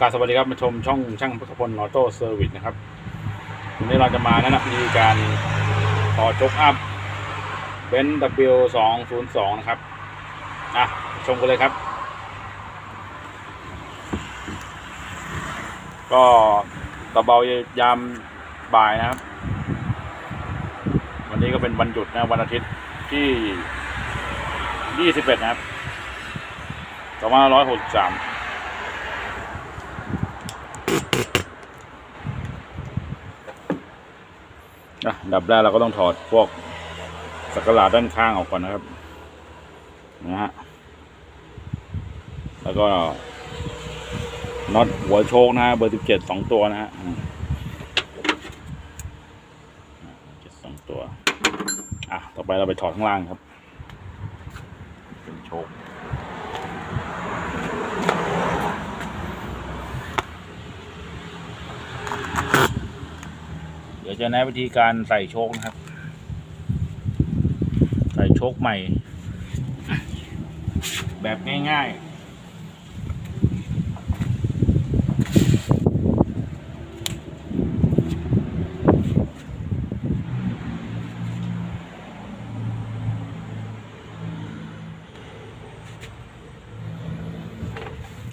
กราบสวัสดีครับมาชมช่องช่างพักพลออโต้เซอร์วิสนะครับวันนี้เราจะมาแนะนำวิธีการต่อจกอัพเบน W สองศูนย์สองนะครับอะชมกันเลยครับ ก็ตะเบายามบ่ายนะครับ วันนี้ก็เป็นวันหยุดนะวันอาทิตย์ที่ 21 นะครับ 2563 นะดับแรกเราก็ต้องถอดพวกสักหลาดด้านข้างออกก่อนนะครับนะฮะแล้วก็น็อตหัวโชคนะฮะเบอร์สิบเจ็ดสองตัวนะฮะเจ็ดสองตัว อะ ต่อไปเราไปถอดข้างล่างครับ เป็นโชค ดี๋ยวจะแนะวิธีการใส่โชคนะครับ ใส่โชคใหม่ แบบง่ายๆ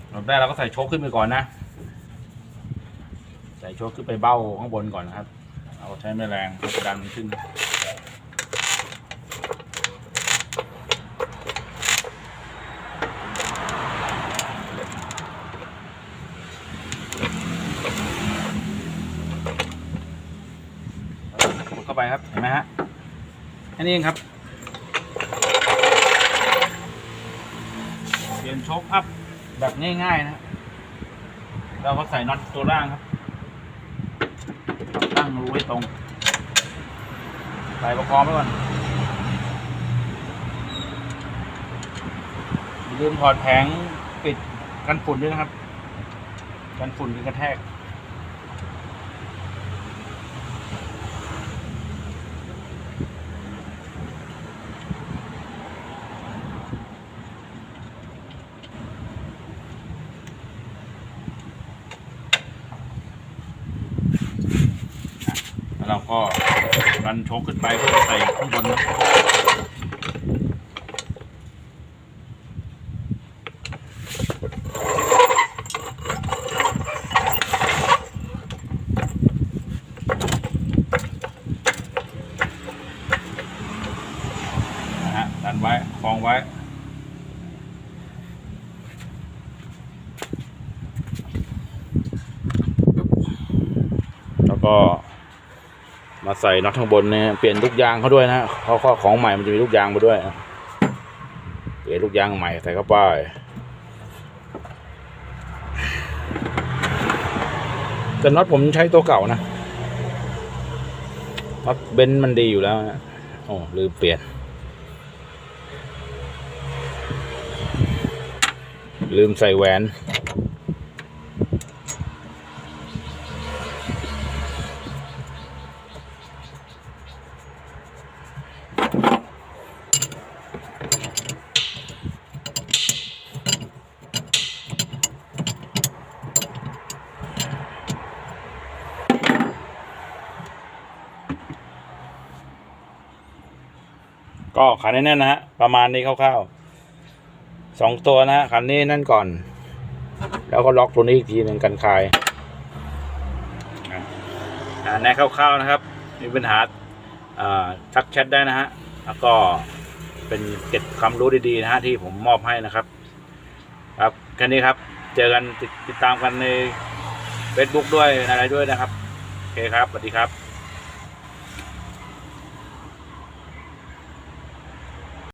แบบแรกเราก็ใส่โชคขึ้นไปก่อนนะ ใส่โชคขึ้นไปเบ้าข้างบนก่อนนะครับ เอาใช้แม่แรงดันขึ้นกดเข้าไปครับ เห็นไหมฮะแค่นี้เองครับ เปลี่ยนโชคอัพแบบง่ายๆนะเราก็ใส่น็อตตัวล่างครับ ตั้งรูให้ตรงใส่ประกอบไว้ก่อนอย่าลืมถอดแผงปิดกันฝุ่นด้วยนะครับ กันฝุ่นกันกระแทก เราก็รันโชกขึ้นไปเพื่อใส่ข้างบนนะฮะดันไว้คล้องไว้แล้วก็ มาใส่น็อตข้างบนเนี่ยเปลี่ยนลูกยางเขาด้วยนะเพราะข้อของใหม่มันจะมีลูกยางมาด้วยเปลี่ยนลูกยางใหม่ใส่เข้าไปแต่น็อตผมใช้ตัวเก่านะน็อตเบนซ์มันดีอยู่แล้วนะโอ้ลืมเปลี่ยน ลืมใส่แหวน ก็ขันให้แน่นนะฮะ ประมาณนี้คร่าวๆสองตัวนะฮะขันนี้นั่นก่อน แล้วก็ล็อกตัวนี้อีกทีหนึ่งกันคายอ่าแน่คร่าวๆนะครับ มีปัญหาทักแชทได้นะฮะ แล้วก็เป็นเก็บความรู้ดีๆนะฮะที่ผมมอบให้นะครับ ครับแค่นี้ครับ เจอกันติดติดตามกันใน Facebook ด้วยอะไรด้วยนะครับ โอเคครับ สวัสดีครับ